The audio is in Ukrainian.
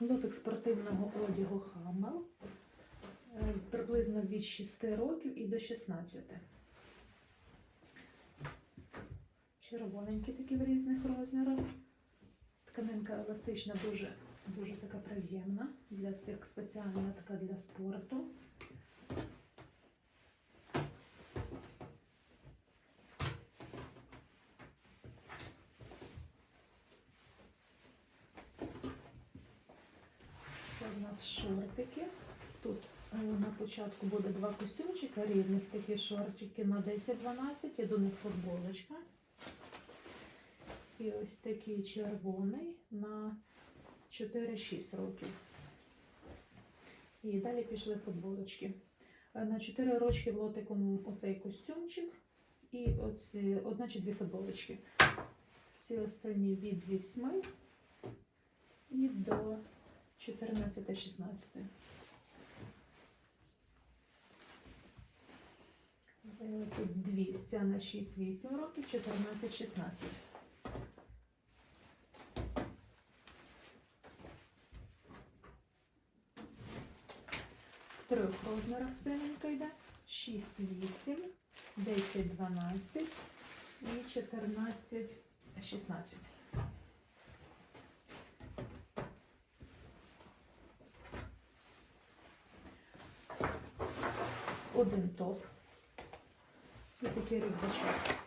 Лотик спортивного одягу Хаммел. Приблизно від 6 років і до 16. Червоненькі такі в різних розмірах. Тканинка еластична, дуже, дуже така приємна. Для спеціальна така для спорту. Нас шортики. Тут е, на початку буде два костюмчика різних такі шортики на 10-12 і до них футболочка. І ось такий червоний на 4-6 років. І далі пішли футболочки. Е, На 4 рочки лотиком оцей костюмчик і оці, одна чи дві футболочки. Всі останні від 8 і до 14-16. Е, Тут дві. Ця на 6-8 років, 14-16. В трьох розмірах синенька йде. 6-8, 10-12 і 14-16. Один топ. І такий рюкзачок.